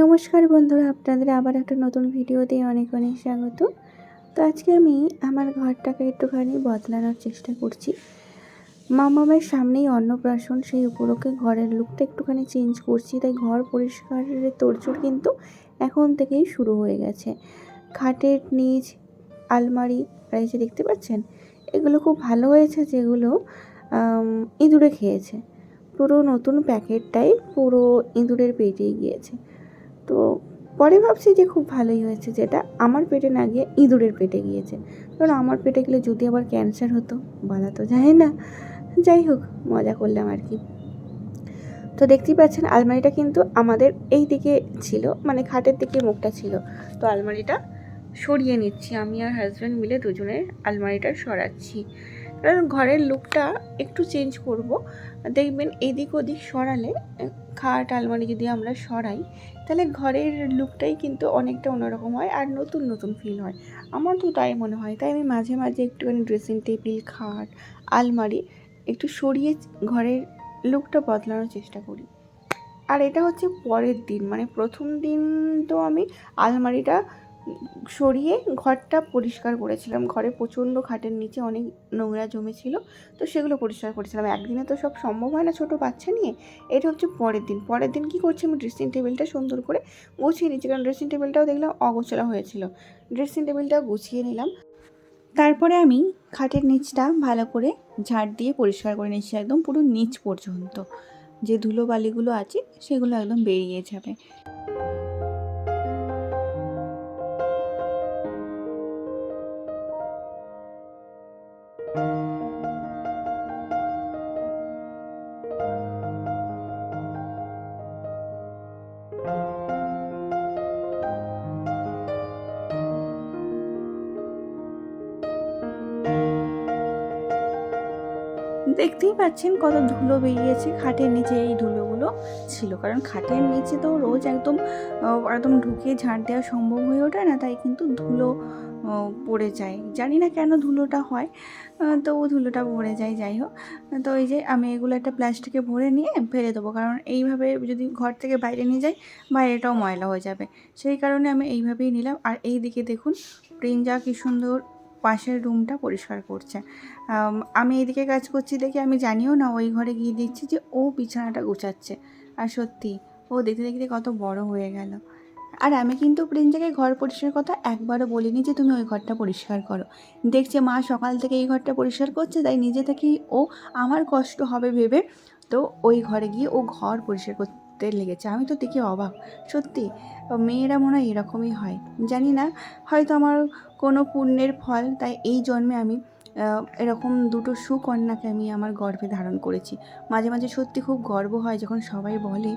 নমস্কার বন্ধুরা, আপনাদের আবার একটা নতুন ভিডিওতে অনেক অনেক স্বাগত। তো আজকে আমি আমার ঘরটাকে একটুখানি বদলানোর চেষ্টা করছি। মামামের সামনেই অন্নপ্রাশন, সেই উপলক্ষে ঘরের লুকটা একটুখানি চেঞ্জ করছি। তাই ঘর পরিষ্কারের তোড়জোড় কিন্তু এখন থেকেই শুরু হয়ে গেছে। খাটের নিচ, আলমারি, আর এই যে দেখতে পাচ্ছেন? এগুলো খুব ভালো হয়েছে যেগুলো ইঁদুরে খেয়েছে। পুরো নতুন প্যাকেটটাই পুরো ইঁদুরের পেটেই গিয়েছে। তো পরে ভাবছি যে খুব ভালোই হয়েছে যেটা। আমার পেটে না গিয়ে ইঁদুরের পেটে গিয়েছে। কারণ আমার পেটে গেলে যদি আবার ক্যান্সার হতো, বলা তো যায় না। যাই হোক, মজা করলাম আর কি। তো দেখতেই পাচ্ছেন, আলমারিটা কিন্তু আমাদের এই দিকে ছিল মানে খাটের দিকে মুখটা ছিল। তো আলমারিটা সরিয়ে নিচ্ছি। আমি আর হাজব্যান্ড মিলে দুজনের আলমারিটা সরাচ্ছি। কারণ ঘরের লুকটা একটু চেঞ্জ করব। দেখবেন এদিক ওদিক সরালে খাট, আলমারি যদি আমরা সরাই, তাহলে ঘরের লুকটাই কিন্তু অনেকটা অন্যরকম হয় আর নতুন নতুন ফিল হয়। আমার তো তাই মনে হয়। তাই আমি মাঝে মাঝে একটুখানি ড্রেসিং টেবিল খাট, আলমারি একটু সরিয়ে ঘরের লুকটা বদলানোর চেষ্টা করি। আর এটা হচ্ছে পরের দিন। মানে প্রথম দিন তো আমি আলমারিটা সরিয়ে ঘরটা পরিষ্কার করেছিলাম। ঘরে প্রচণ্ড খাটের নিচে অনেক নোংরা জমেছিল তো সেগুলো পরিষ্কার করেছিলাম। একদিনে তো সব সম্ভব হয় না ছোটো বাচ্চা নিয়ে। এটা হচ্ছে পরের দিন। পরের দিন কী করছি আমি? ড্রেসিং টেবিলটা সুন্দর করে গুছিয়ে নিচ্ছি। কারণ ড্রেসিং টেবিলটাও দেখলাম অগোছলা হয়েছিল। ড্রেসিং টেবিলটাও গুছিয়ে নিলাম। তারপরে আমি খাটের নিচটা ভালো করে ঝাড় দিয়ে পরিষ্কার করে নিচ্ছি। একদম পুরো নিচ পর্যন্ত। যে ধুলো বালিগুলো আছে, সেগুলো একদম বেরিয়ে যাবে। দেখতেই পাচ্ছেন কত ধুলো বেরিয়েছে খাটের নিচে এই ধুলোগুলো ছিল। কারণ খাটের নিচে তো রোজ একদম একদম ঢুকে ঝাঁট দেওয়া সম্ভব হয়ে ওঠে না, তাই কিন্তু ধুলো পড়ে যায়। জানি না কেন ধুলোটা হয় তো ও ধুলোটা পড়ে যায়, যাই হোক। তো এই যে আমি এগুলো একটা প্লাস্টিকে ভরে নিয়ে ফেলে দেবো, কারণ এইভাবে যদি ঘর থেকে বাইরে নিয়ে যাই, বাইরেটাও ময়লা হয়ে যাবে। সেই কারণে আমি এইভাবেই নিলাম। আর এই দিকে দেখুন, প্রিঞ্জা কী সুন্দর পাশের রুমটা পরিষ্কার করছে। আমি এদিকে কাজ করছি দেখে আমি জানিও না, ওই ঘরে গিয়ে দেখছি যে ও বিছানাটা গোছাচ্ছে। আর সত্যি, ও দেখতে দেখতে কত বড় হয়ে গেল। আর আমি কিন্তু প্রিন্সাকে ঘর পরিষ্কার কথা একবারও বলিনি যে তুমি ওই ঘরটা পরিষ্কার করো। দেখছে মা সকাল থেকে এই ঘরটা পরিষ্কার করছে, তাই নিজে থেকেই ও আমার কষ্ট হবে ভেবে তো ওই ঘরে গিয়ে ও ঘর পরিষ্কার করতে লেগেছে। আমি তো দেখি অবাক। সত্যি, মেয়েরা মনে হয় এরকমই হয়। জানি না, হয়তো আমার কোনো পুণ্যের ফল, তাই এই জন্মে আমি এরকম দুটো সুকন্যাকে আমি আমার গর্ভে ধারণ করেছি। মাঝে মাঝে সত্যি খুব গর্ব হয় যখন সবাই বলে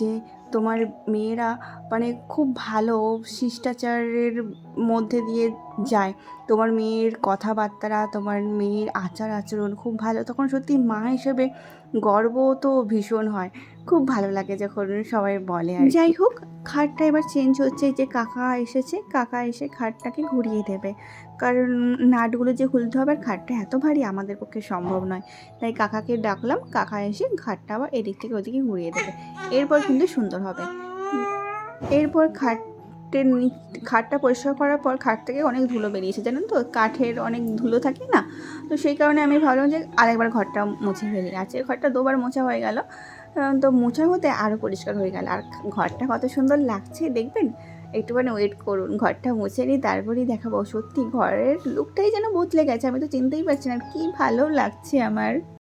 যে তোমার মেয়েরা মানে খুব ভালো শিষ্টাচারের মধ্যে দিয়ে যায়। তোমার মেয়ের কথাবার্তারা তোমার মেয়ের আচার আচরণ খুব ভালো। তখন সত্যি মা হিসেবে গর্ব তো ভীষণ হয়। খুব ভালো লাগে যখন সবাই বলে আর যাই হোক, খাটটা এবার চেঞ্জ হচ্ছে। যে কাকা এসেছে, কাকা এসে খাটটাকে ঘুরিয়ে দেবে। কারণ নাটগুলো যে খুলতে হবে আর খাটটা এত ভারী আমাদের পক্ষে সম্ভব নয়। তাই কাকাকে ডাকলাম, কাকা এসে খাটটা আবার এদিক থেকে ওদিকে ঘুরিয়ে দেবে। এরপর কিন্তু সুন্দর হবে। এরপর খাটের খাটটা পরিষ্কার করার পর খাট থেকে অনেক ধুলো বেরিয়েছে, জানেন তো? কাঠের অনেক ধুলো থাকে না? তো সেই কারণে আমি ভাবলাম যে আরেকবার ঘরটা মুছে ফেলি। আজকের ঘরটা দুবার মোছা হয়ে গেল। তো মোছা হতে আরও পরিষ্কার হয়ে গেল। আর ঘরটা কত সুন্দর লাগছে, দেখবেন? একটুখানি ওয়েট করুন, ঘরটা মুছে নিই, তারপরেই দেখাবো। সত্যি, ঘরের লুকটাই যেন বদলে গেছে, আমি তো চিনতেই পারছি না, কি ভালো লাগছে আমার।